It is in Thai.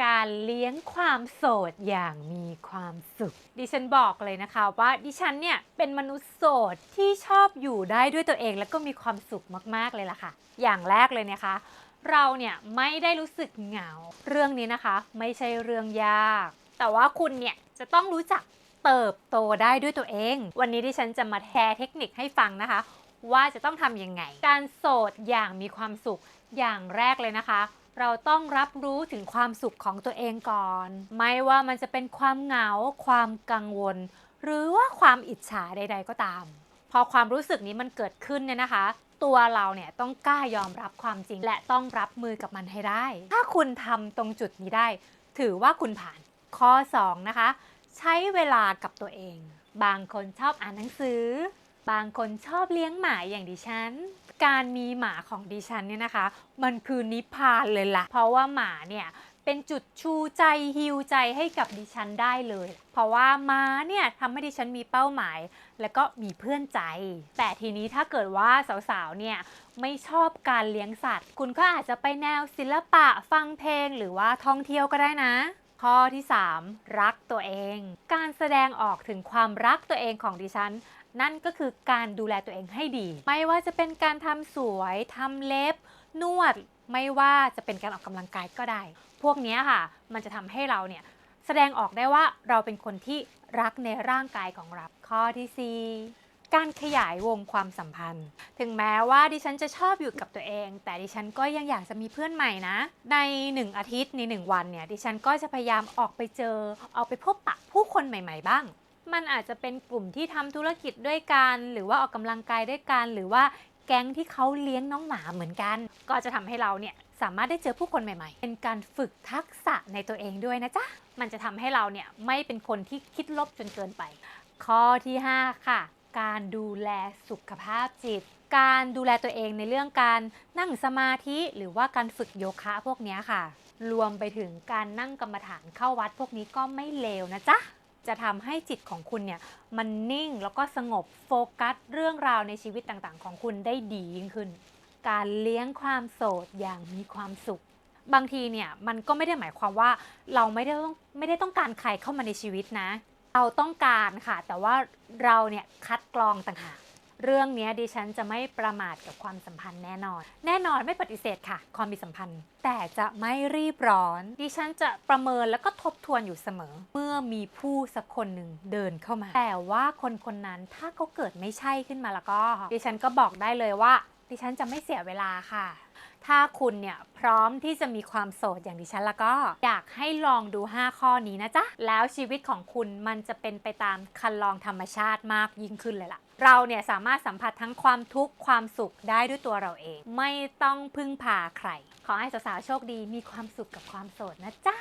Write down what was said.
การเลี้ยงความโสดอย่างมีความสุข ดิฉันบอกเลยนะคะว่าดิฉันเนี่ยเป็นมนุษย์โสดที่ชอบอยู่ได้ด้วยตัวเองแล้วก็มีความสุขมากๆเลยล่ะค่ะ อย่างแรกเลยนะคะ เราเนี่ยไม่ได้รู้สึกเหงา เรื่องนี้นะคะ ไม่ใช่เรื่องยาก แต่ว่าคุณเนี่ยจะต้องรู้จักเติบโตได้ด้วยตัวเอง วันนี้ดิฉันจะมาแชร์เทคนิคให้ฟังนะคะ ว่าจะต้องทำยังไง การโสดอย่างมีความสุขอย่างแรกเลยนะคะ เราต้องรับรู้ถึงความสุขของตัวเองก่อน ไม่ว่ามันจะเป็นความเหงา ความกังวล หรือว่าความอิจฉาใด ๆ ก็ตาม พอความรู้สึกนี้มันเกิดขึ้นเนี่ยนะคะ ตัวเราเนี่ยต้องกล้ายอมรับความจริง และต้องรับมือกับมันให้ได้ ถ้าคุณทำตรงจุดนี้ได้ ถือว่าคุณผ่าน ข้อ 2 นะคะ ใช้เวลากับตัวเอง บางคนชอบอ่านหนังสือ บางคนชอบเลี้ยงหมาอย่างดิฉัน การมีหมาของดิฉันเนี่ยนะคะ มันคือนิพพานเลยล่ะ เพราะว่าหมาเนี่ยเป็นจุดชูใจฮิวใจให้กับดิฉันได้เลย เพราะว่าม้าเนี่ยทำให้ดิฉันมีเป้าหมาย แล้วก็มีเพื่อนใจ แต่ทีนี้ถ้าเกิดว่าสาวๆเนี่ยไม่ชอบการเลี้ยงสัตว์ คุณก็อาจจะไปแนวศิลปะฟังเพลงหรือว่าท่องเที่ยวก็ได้นะ ข้อที่ 3 รักตัวเอง การแสดงออกถึงความรักตัวเองของดิฉัน นั่นก็คือการดูแลตัวเองให้ดี ไม่ว่าจะเป็นการทำสวยทำเล็บ นวด ไม่ว่าจะเป็นการออกกำลังกายก็ได้ พวกนี้ค่ะ มันจะทำให้เราเนี่ยแสดงออกได้ว่าเราเป็นคนที่รักในร่างกายของเรา ข้อที่ 4 การขยายวงความสัมพันธ์ ถึงแม้ว่าดิฉันจะชอบอยู่กับตัวเอง แต่ดิฉันก็ยังอยากจะมีเพื่อนใหม่นะ ใน 1 อาทิตย์ใน 1 วันเนี่ยดิฉันก็จะพยายามออกไปเจอออกไปพบปะผู้คนใหม่ ๆ บ้าง มันอาจจะเป็นกลุ่มที่ทำธุรกิจด้วยกัน หรือว่าออกกำลังกายด้วยกัน หรือว่าแก๊งที่เขาเลี้ยงน้องหมาเหมือนกัน ก็จะทำให้เราเนี่ยสามารถได้เจอผู้คนใหม่ ๆ เป็นการฝึกทักษะในตัวเองด้วยนะจ๊ะ มันจะทำให้เราเนี่ยไม่เป็นคนที่คิดลบจนเกินไป ข้อที่ 5 ค่ะ การดูแลสุขภาพจิต การดูแลตัวเองในเรื่องการนั่งสมาธิหรือว่าการฝึกโยคะพวกนี้ค่ะ รวมไปถึงการนั่งกรรมฐานเข้าวัดพวกนี้ก็ไม่เลวนะจ๊ะจะทำให้จิตของคุณเนี่ยมันนิ่งแล้วก็สงบโฟกัสเรื่องราวในชีวิตต่างๆ ของคุณได้ดียิ่งขึ้น การเลี้ยงความโสดอย่างมีความสุข บางทีเนี่ยมันก็ไม่ได้หมายความว่าเราไม่ได้ต้องไม่ได้ต้องการใครเข้ามาในชีวิตนะ เราต้องการค่ะ แต่ว่าเราเนี่ยคัดกรองต่างหากเรื่องนี้ดิฉันจะไม่ประมาทกับความสัมพันธ์แน่นอน แน่นอนไม่ปฏิเสธค่ะ ความมีสัมพันธ์ แต่จะไม่รีบร้อน ดิฉันจะประเมินแล้วก็ทบทวนอยู่เสมอ เมื่อมีผู้สักคนหนึ่งเดินเข้ามา แต่ว่าคนคนนั้นถ้าเขาเกิดไม่ใช่ขึ้นมาแล้วก็ ดิฉันก็บอกได้เลยว่า ดิฉันจะไม่เสียเวลาค่ะ ถ้าคุณเนี่ยพร้อมที่จะมีความโสดอย่างดิฉันแล้วก็ อยากให้ลองดู 5 ข้อนี้นะจ๊ะ แล้วชีวิตของคุณมันจะเป็นไปตามคันลองธรรมชาติมากยิ่งขึ้นเลยล่ะ เราเนี่ยสามารถสัมผัสทั้งความทุกข์ความสุขได้ด้วยตัวเราเอง ไม่ต้องพึ่งพาใคร ขอให้สาวๆโชคดีมีความสุขกับความโสดนะจ๊ะ